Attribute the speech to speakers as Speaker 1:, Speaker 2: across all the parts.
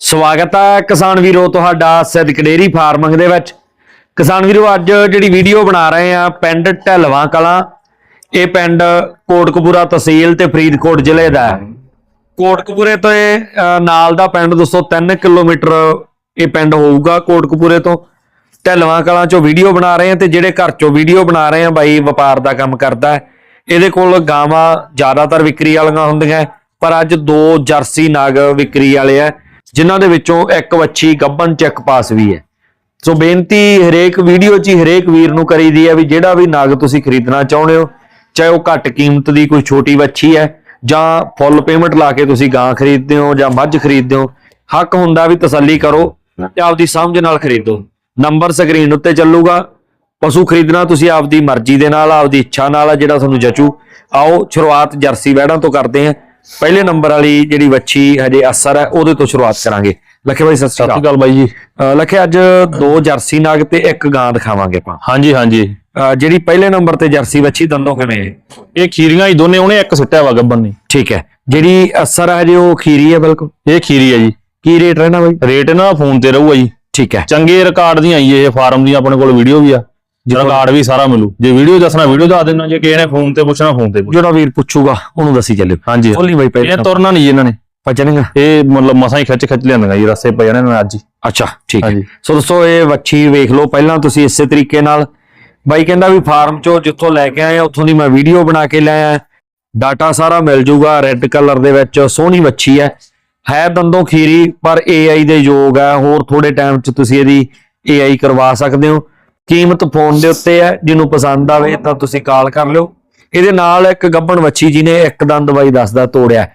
Speaker 1: ਸਵਾਗਤ ਹੈ ਕਿਸਾਨ ਵੀਰੋ ਤੁਹਾਡਾ ਸਿੱਧਕ ਡੇਰੀ ਫਾਰਮਿੰਗ ਦੇ ਵਿੱਚ। ਕਿਸਾਨ ਵੀਰੋ, ਅੱਜ ਜਿਹੜੀ ਵੀਡੀਓ ਬਣਾ ਰਹੇ ਆ ਪਿੰਡ ਢਲਵਾ ਕਲਾਂ। ਇਹ ਪਿੰਡ ਕੋਟਕਪੂਰਾ ਤਹਿਸੀਲ ਤੇ ਫਰੀਦਕੋਟ ਜ਼ਿਲ੍ਹੇ ਦਾ ਹੈ। ਕੋਟਕਪੂਰੇ ਤੋਂ ਇਹ ਨਾਲ ਦਾ ਪਿੰਡ ਦੋਸਤੋ 3 ਕਿਲੋਮੀਟਰ ਇਹ ਪਿੰਡ ਹੋਊਗਾ ਕੋਟਕਪੂਰੇ ਤੋਂ। ਢਲਵਾ ਕਲਾਂ ਚੋਂ ਵੀਡੀਓ ਬਣਾ ਰਹੇ ਆ ਤੇ ਜਿਹੜੇ ਘਰ ਚੋਂ ਵੀਡੀਓ ਬਣਾ ਰਹੇ ਆ ਬਾਈ ਵਪਾਰ ਦਾ ਕੰਮ ਕਰਦਾ ਹੈ। ਇਹਦੇ ਕੋਲ ਗਾਵਾਂ ਜ਼ਿਆਦਾਤਰ ਵਿਕਰੀ ਵਾਲੀਆਂ ਹੁੰਦੀਆਂ ਪਰ ਅੱਜ ਦੋ ਜਰਸੀ ਨਾਗ ਵਿਕਰੀ ਵਾਲੇ ਆ ਜਿਨ੍ਹਾਂ ਦੇ ਵਿੱਚੋਂ ਇੱਕ ਵੱਛੀ ਗੱਬਨ ਚੈੱਕ ਪਾਸ ਵੀ ਹੈ। ਸੋ ਬੇਨਤੀ ਹਰੇਕ ਵੀਡੀਓ 'ਚ ਹੀ ਹਰੇਕ ਵੀਰ ਨੂੰ ਕਰੀਦੀ ਹੈ ਵੀ ਜਿਹੜਾ ਵੀ ਨਾਗ ਤੁਸੀਂ ਖਰੀਦਣਾ ਚਾਹੁੰਦੇ ਹੋ, ਚਾਹੇ ਉਹ ਘੱਟ ਕੀਮਤ ਦੀ ਕੋਈ ਛੋਟੀ ਵੱਛੀ ਹੈ ਜਾਂ ਫੁੱਲ ਪੇਮੈਂਟ ਲਾ ਕੇ ਤੁਸੀਂ ਗਾਂ ਖਰੀਦਦੇ ਹੋ ਜਾਂ ਮੱਝ ਖਰੀਦਦੇ ਹੋ, ਹੱਕ ਹੁੰਦਾ ਵੀ ਤਸੱਲੀ ਕਰੋ ਤੇ ਆਪਦੀ ਸਮਝ ਨਾਲ ਖਰੀਦੋ। ਨੰਬਰ ਸਕਰੀਨ ਉੱਤੇ ਚੱਲੂਗਾ। ਪਸ਼ੂ ਖਰੀਦਣਾ ਤੁਸੀਂ ਆਪਦੀ ਮਰਜ਼ੀ ਦੇ ਨਾਲ, ਆਪਦੀ ਇੱਛਾ ਨਾਲ ਜਿਹੜਾ ਤੁਹਾਨੂੰ ਜਚੂ। ਆਓ, ਸ਼ੁਰੂਆਤ ਜਰਸੀ ਵੈੜਾਂ ਤੋਂ ਕਰਦੇ ਹਾਂ। ਪਹਿਲੇ ਨੰਬਰ ਵਾਲੀ ਜਿਹੜੀ ਵੱਛੀ ਹਜੇ ਅਸਰ ਹੈ ਉਹਦੇ ਤੋਂ ਸ਼ੁਰੂਆਤ ਕਰਾਂਗੇ। ਲੱਖੇ ਭਾਈ ਸਤਿ ਸ਼੍ਰੀ ਅਕਾਲ।
Speaker 2: ਬਾਈ ਜੀ।
Speaker 1: ਲੱਖੇ ਅੱਜ ਦੋ ਜਰਸੀ ਨਾਗ ਤੇ ਇੱਕ ਗਾਂ ਦਿਖਾਵਾਂਗੇ ਆਪਾਂ।
Speaker 2: ਹਾਂਜੀ ਹਾਂਜੀ।
Speaker 1: ਜਿਹੜੀ ਪਹਿਲੇ ਨੰਬਰ ਤੇ ਜਰਸੀ ਵੱਛੀ ਦੰਦੋਂ ਕਿਵੇਂ?
Speaker 2: ਇਹ ਖੀਰੀਆਂ ਹੀ ਦੋਨੇ ਉਹਨੇ ਇੱਕ ਸੁੱਟਿਆ ਵਾ ਗੱਬਨ ਨੇ।
Speaker 1: ਠੀਕ ਹੈ। ਜਿਹੜੀ ਅਸਰ ਹੈ ਹਜੇ ਉਹ ਖੀਰੀ ਹੈ ਬਿਲਕੁਲ?
Speaker 2: ਇਹ ਖੀਰੀ ਹੈ ਜੀ।
Speaker 1: ਕੀ ਰੇਟ ਰਹਿਣਾ ਬਾਈ?
Speaker 2: ਰੇਟ ਨਾ ਫੋਨ ਤੇ ਰਹੂਗਾ ਜੀ।
Speaker 1: ਠੀਕ ਹੈ।
Speaker 2: ਚੰਗੇ ਰਿਕਾਰਡ ਦੀਆਂ ਆਈ ਇਹ ਫਾਰਮ ਦੀਆਂ ਆਪਣੇ ਕੋਲ ਵੀਡੀਓ ਵੀ ਆ। ਰਿਕਾਰਡ ਵੀ ਸਾਰਾ ਮਿਲੂ। ਜੇ ਵੀਡੀਓ ਦੱਸਣਾ ਵੀਡੀਓ ਦੱਸ ਦੇਣਾ ਜੇ ਕਿਸੇ ਨੇ ਫੋਨ ਤੇ ਪੁੱਛਣਾ ਫੋਨ ਤੇ ਪੁੱਛ।
Speaker 1: ਜਿਹੜਾ ਵੀਰ ਪੁੱਛੂਗਾ ਉਹਨੂੰ ਦੱਸੀ ਚੱਲਿਓ।
Speaker 2: ਹਾਂਜੀ।
Speaker 1: ਖੋਲੀ ਬਾਈ ਪਹਿਲੇ
Speaker 2: ਇਹ ਤੁਰਨਾ ਨਹੀਂ ਜੀ ਇਹਨਾਂ ਨੇ।
Speaker 1: ਪਚਣਗਾ
Speaker 2: ਇਹ ਮਤਲਬ ਮਸਾਂ ਹੀ ਖਿੱਚ ਖਿੱਚ ਲਿਆਂਦੀਆਂ ਜੀ ਰਸਤੇ ਪੈ ਜਾਣੇ ਨੇ ਅੱਜ ਹੀ।
Speaker 1: ਅੱਛਾ ਠੀਕ ਹੈ।
Speaker 2: ਹਾਂਜੀ।
Speaker 1: ਸੋ ਦੋਸਤੋ ਇਹ ਵੱਛੀ ਵੇਖ ਲਓ ਪਹਿਲਾਂ ਤੁਸੀਂ ਇਸੇ ਤਰੀਕੇ ਨਾਲ। ਬਾਈ ਕਹਿੰਦਾ ਵੀ ਫਾਰਮ ਚੋਂ ਜਿੱਥੋਂ ਲੈ ਕੇ ਆਏ ਆ ਉੱਥੋਂ ਦੀ ਮੈਂ ਵੀਡੀਓ ਬਣਾ ਕੇ ਲੈ ਆਇਆ। ਡਾਟਾ ਸਾਰਾ ਮਿਲ ਜਾਊਗਾ ਰੈੱਡ ਕਲਰ ਦੇ ਵਿੱਚ ਸੋਹਣੀ ਵੱਛੀ ਹੈ। ਹੈ ਦੰਦੋਂ ਖੀਰੀ ਪਰ AI ਦੇ ਯੋਗ ਹੈ। ਹੋਰ ਥੋੜੇ ਟਾਈਮ 'ਚ ਤੁਸੀਂ ਇਹਦੀ AI ਕਰਵਾ ਸਕਦੇ ਹੋ। ਕੀਮਤ ਫੋਨ ਦੇ ਉੱਤੇ ਹੈ ਜਿਹਨੂੰ ਪਸੰਦ ਆਵੇ ਤਾਂ ਤੁਸੀਂ ਕਾਲ ਕਰ ਲਿਓ। ਇਹਦੇ ਨਾਲ ਇੱਕ ਗੱਬਣ ਵੱਛੀ ਜੀ ਨੇ ਇੱਕ ਦੰਦ ਬਾਈ ਦੱਸਦਾ ਤੋੜਿਆ।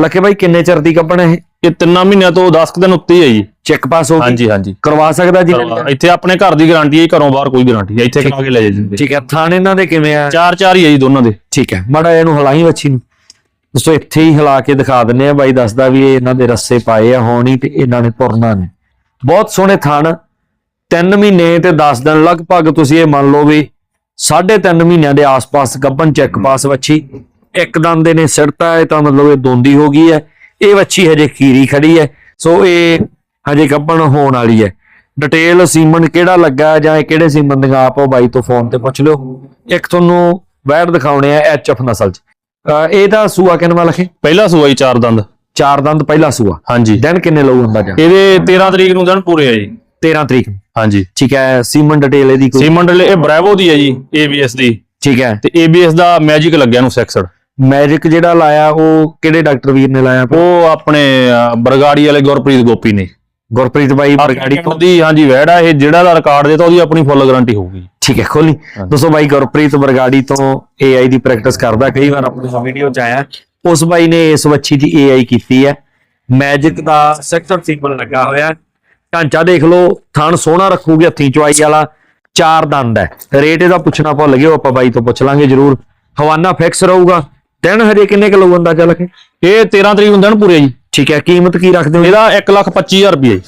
Speaker 1: ਲੱਖੇ ਬਾਈ ਕਿੰਨੇ ਚਿਰ ਦੀ ਗੱਬਣ ਹੈ ਇਹ?
Speaker 2: ਇਹ ਤਿੰਨਾਂ ਮਹੀਨਿਆਂ ਤੋਂ 10 ਕੁ ਦਿਨ ਉੱਤੇ ਹੀ ਹੈ ਜੀ।
Speaker 1: ਚੈੱਕ ਪਾਸ ਹੋ ਗਈ?
Speaker 2: ਹਾਂਜੀ ਹਾਂਜੀ।
Speaker 1: ਕਰਵਾ ਸਕਦਾ ਜੀ?
Speaker 2: ਇੱਥੇ ਆਪਣੇ ਘਰ ਦੀ ਗਾਰੰਟੀ ਹੈ ਜੀ, ਘਰੋਂ ਬਾਹਰ ਕੋਈ ਗਾਰੰਟੀ ਹੈ ਇੱਥੇ ਕਰਾ ਕੇ ਲੈ ਜਾਂਦੇ
Speaker 1: ਠੀਕ ਹੈ ਥਾਣ ਇਹਨਾਂ ਦੇ ਕਿਵੇਂ ਆ?
Speaker 2: ਚਾਰ ਚਾਰ ਹੀ ਹੈ ਜੀ ਦੋਨਾਂ ਦੇ।
Speaker 1: ਠੀਕ ਹੈ ਮਾੜਾ ਇਹਨੂੰ ਹਲਾਈ ਵੱਛੀ ਨੂੰ। ਦੋਸਤੋ ਇੱਥੇ ਹੀ ਹਿਲਾ ਕੇ ਦਿਖਾ ਦਿੰਨੇ ਆ ਬਾਈ ਦੱਸਦਾ ਵੀ ਇਹ ਇਹਨਾਂ ਦੇ ਰੱਸੇ ਪਾਏ ਆ ਹੋਣੀ ਤੇ ਇਹਨਾਂ ਨੇ ਤੁਰਨਾ ਨੇ। ਬਹੁਤ ਸੋਹਣੇ ਥਣ 3 ਮਹੀਨੇ ਤੇ 10 ਦਿਨ ਲਗਭਗ ਤੁਸੀਂ ਇਹ ਮੰਨ ਲਓ ਵੀ ਸਾਢੇ ਤਿੰਨ ਮਹੀਨਿਆਂ ਦੇ ਆਸ-ਪਾਸ ਗੱਬਨ ਚੈੱਕ ਪਾਸ ਵੱਛੀ। ਇੱਕ ਦੰਦ ਦੇ ਨੇ ਸਿਰਤਾ ਹੈ ਤਾਂ ਮਤਲਬ ਇਹ ਦੋਂਦੀ ਹੋ ਗਈ ਹੈ। ਇਹ ਵੱਛੀ ਹਜੇ ਖੀਰੀ ਖੜੀ ਹੈ। ਸੋ ਇਹ ਹਜੇ ਗੱਬਨ ਹੋਣ ਵਾਲੀ ਹੈ। ਡਿਟੇਲ ਸੀਮਨ ਕਿਹੜਾ ਲੱਗਾ ਜਾਂ ਇਹ ਕਿਹੜੇ ਸੀਮਨ ਦੀਆਂ ਆਪ ਉਹ ਬਾਈ ਤੋਂ ਫੋਨ ਤੇ ਪੁੱਛ ਲਿਓ। ਇੱਕ ਤੁਹਾਨੂੰ ਵੈੜ ਦਿਖਾਉਣੇ ਆ ਐਚਐਫ ਨਸਲ ਚ। ਅਹ ਇਹਦਾ ਸੂਆ ਕਿੰਨਵਾ ਲਖੇ?
Speaker 2: ਪਹਿਲਾ ਸੂਆ ਜੀ ਚਾਰ ਦੰਦ।
Speaker 1: ਚਾਰ ਦੰਦ ਪਹਿਲਾ ਸੂਆ।
Speaker 2: ਹਾਂਜੀ।
Speaker 1: ਦਿਨ ਕਿੰਨੇ ਲਊ ਹੁੰਦਾ ਜਾਂ?
Speaker 2: ਇਹਦੇ 13 ਤਰੀਕ ਨੂੰ ਦਿਨ ਪੂਰੇ ਆ ਜੀ।
Speaker 1: 13 ਤਰੀਕ ਨੂੰ।
Speaker 2: ਹਾਂਜੀ
Speaker 1: ਠੀਕ ਹੈ ਸੀਮਨ ਡਿਟੇਲ ਇਹਦੀ ਕੋਈ?
Speaker 2: ਸੀਮੈਂਟ ਇਹ ਬ੍ਰੈਵੋ ਦੀ ਹੈ ਜੀ ABS ਦੀ।
Speaker 1: ਠੀਕ ਹੈ।
Speaker 2: ਤੇ ABS ਦਾ ਮੈਜਿਕ ਲੱਗਿਆ ਨੂੰ ਸੈਕਸਡ
Speaker 1: ਮੈਜਿਕ ਜਿਹੜਾ ਲਾਇਆ ਉਹ ਕਿਹੜੇ ਡਾਕਟਰ ਵੀਰ ਨੇ ਲਾਇਆ?
Speaker 2: ਉਹ ਆਪਣੇ ਬਰਗਾੜੀ ਵਾਲੇ ਗੁਰਪ੍ਰੀਤ ਗੋਪੀ ਨੇ।
Speaker 1: ਗੁਰਪ੍ਰੀਤ ਬਾਈ ਬਰਗਾੜੀ ਤੋਂ?
Speaker 2: ਦੀ ਹਾਂਜੀ ਵੈੜ ਆ ਇਹ ਜਿਹੜਾ ਦਾ ਰਿਕਾਰਡ ਦੇਤਾ ਉਹਦੀ ਆਪਣੀ ਫੁੱਲ ਗਾਰੰਟੀ ਹੋਊਗੀ।
Speaker 1: ਠੀਕ ਹੈ ਖੋਲੀ। ਦੋਸਤੋ ਬਾਈ ਗੁਰਪ੍ਰੀਤ ਬਰਗਾੜੀ ਤੋਂ AI ਦੀ ਪ੍ਰੈਕਟਿਸ ਕਰਦਾ ਕਈ ਵਾਰ ਆਪਣੀ ਵੀਡੀਓ ਚ ਆਇਆ। ਉਸ ਬਾਈ ਨੇ ਇਸ ਵੱਛੀ ਦੀ AI ਕੀਤੀ ਹੈ। ਮੈਜਿਕ ਦਾ ਸੈਕਟਰ ਸਿੰਬਲ ਲੱਗਾ ਹੋਇਆ। ਢਾਂਚਾ ਦੇਖ ਲਓ ਥਣ ਸੋਹਣਾ ਰੱਖੂਗੇ ਹੱਥੀਂ ਚੁਆਈ ਵਾਲਾ ਚਾਰ ਦੰਦ ਹੈ। ਰੇਟ ਇਹਦਾ ਪੁੱਛਣਾ ਭੁੱਲ ਗਏ ਆਪਾਂ ਬਾਈ ਤੋਂ ਪੁੱਛ ਲਾਂਗੇ ਜਰੂਰ। ਹਵਾਨਾ ਫਿਕਸ ਰਹੂਗਾ। ਦਿਨ ਹਜੇ ਕਿੰਨੇ ਕਿਲੋ ਬੰਦਾ ਚੱਲ ਕੇ?
Speaker 2: ਇਹ 13 ਤਰੀਕ ਨੂੰ ਦਿਨ ਪੂਰੇ ਜੀ।
Speaker 1: ਠੀਕ ਹੈ ਕੀਮਤ ਕੀ ਰੱਖਦੇ ਹੋ?
Speaker 2: ਇਹਦਾ 125000 ਰੁਪਏ ਜੀ।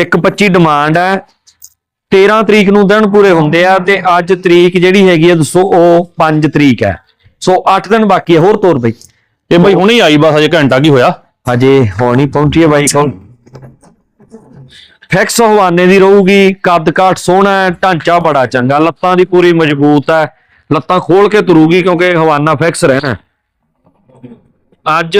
Speaker 1: 125 ਡਿਮਾਂਡ ਹੈ। 13 ਤਰੀਕ ਨੂੰ ਦਿਨ ਪੂਰੇ ਹੁੰਦੇ ਆ ਤੇ ਅੱਜ ਤਰੀਕ ਜਿਹੜੀ ਹੈਗੀ ਆ ਦੱਸੋ ਉਹ 5 ਤਰੀਕ ਹੈ। ਸੋ 8 ਦਿਨ ਬਾਕੀ ਹੈ ਹੋਰ ਤੋਰ ਬਈ।
Speaker 2: ਇਹ ਬਈ ਹੁਣੇ ਆਈ ਬਸ ਅਜੇ ਘੰਟਾ ਕੀ ਹੋਇਆ?
Speaker 1: ਹਜੇ ਹੋਣੀ ਪਹੁੰਚੀ ਹੈ ਬਾਈ ਕੋਲ। ਫਿਕਸ ਹਵਾਨੇ ਦੀ ਰਹੂਗੀ ਕੱਦ ਕਾਠ ਸੋਹਣਾ ਹੈ ਢਾਂਚਾ ਬੜਾ ਚੰਗਾ ਲੱਤਾਂ ਦੀ ਪੂਰੀ ਮਜ਼ਬੂਤ ਹੈ। ਲੱਤਾਂ ਖੋਲ ਕੇ ਤੁਰੂਗੀ ਕਿਉਂਕਿ ਹਵਾਨਾ ਫਿਕਸ ਰਹਿਣਾ ਅੱਜ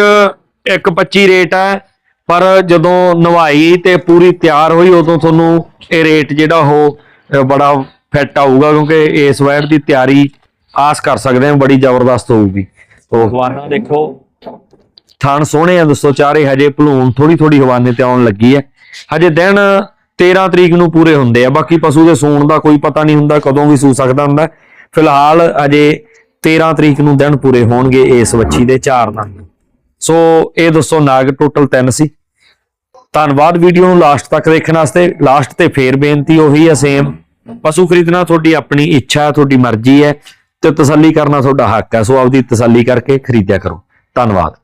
Speaker 1: 1.25 ਰੇਟ ਹੈ ਪਰ ਜਦੋਂ ਨਵਾਈ ਤੇ ਪੂਰੀ ਤਿਆਰ ਹੋਈ ਉਦੋਂ ਤੁਹਾਨੂੰ ਇਹ ਰੇਟ ਜਿਹੜਾ ਉਹ ਬੜਾ ਫਿੱਟ ਆਊਗਾ ਕਿਉਂਕਿ ਇਸ ਵੈਟ ਦੀ ਤਿਆਰੀ ਆਸ ਕਰ ਸਕਦੇ ਹਾਂ ਬੜੀ ਜ਼ਬਰਦਸਤ ਹੋਊਗੀ। ਤੋ ਹਵਾਨਾ ਦੇਖੋ। ਥਣ ਸੋਹਣੇ ਆ ਦੋਸਤੋ ਚਾਰੇ ਹਜੇ ਭਲੂਣ ਥੋੜੀ ਥੋੜੀ ਹਵਾਨੇ ਤੇ ਆਉਣ ਲੱਗੀ ਹੈ। ਹਜੇ ਦਿਨ 13 ਤਰੀਕ ਨੂੰ ਪੂਰੇ ਹੁੰਦੇ ਆ, ਬਾਕੀ ਪਸ਼ੂ ਦੇ ਸੂਣ ਦਾ ਕੋਈ ਪਤਾ ਨਹੀਂ ਹੁੰਦਾ ਕਦੋਂ ਵੀ ਸੂ ਸਕਦਾ ਹੁੰਦਾ। ਫਿਲਹਾਲ ਹਜੇ 13 ਤਰੀਕ ਨੂੰ ਦਿਨ ਪੂਰੇ ਹੋਣਗੇ ਇਸ ਵੱਛੀ ਦੇ ਚਾਰ ਦਿਨ ਸੋ ਇਹ ਦੋਸਤੋ ਨਾਗ ਟੋਟਲ 3 ਸੀ। ਧੰਨਵਾਦ ਵੀਡੀਓ ਨੂੰ ਲਾਸਟ ਤੱਕ ਦੇਖਣ ਵਾਸਤੇ। ਲਾਸਟ ਤੇ ਫੇਰ ਬੇਨਤੀ ਉਹੀ ਹੈ ਸੇਮ ਪਸ਼ੂ ਖਰੀਦਣਾ ਤੁਹਾਡੀ ਆਪਣੀ ਇੱਛਾ ਹੈ ਤੁਹਾਡੀ ਮਰਜ਼ੀ ਹੈ ਤੇ ਤਸੱਲੀ ਕਰਨਾ ਤੁਹਾਡਾ ਹੱਕ ਹੈ। ਸੋ ਆਪਦੀ ਤਸੱਲੀ ਕਰਕੇ ਖਰੀਦਿਆ ਕਰੋ। ਧੰਨਵਾਦ।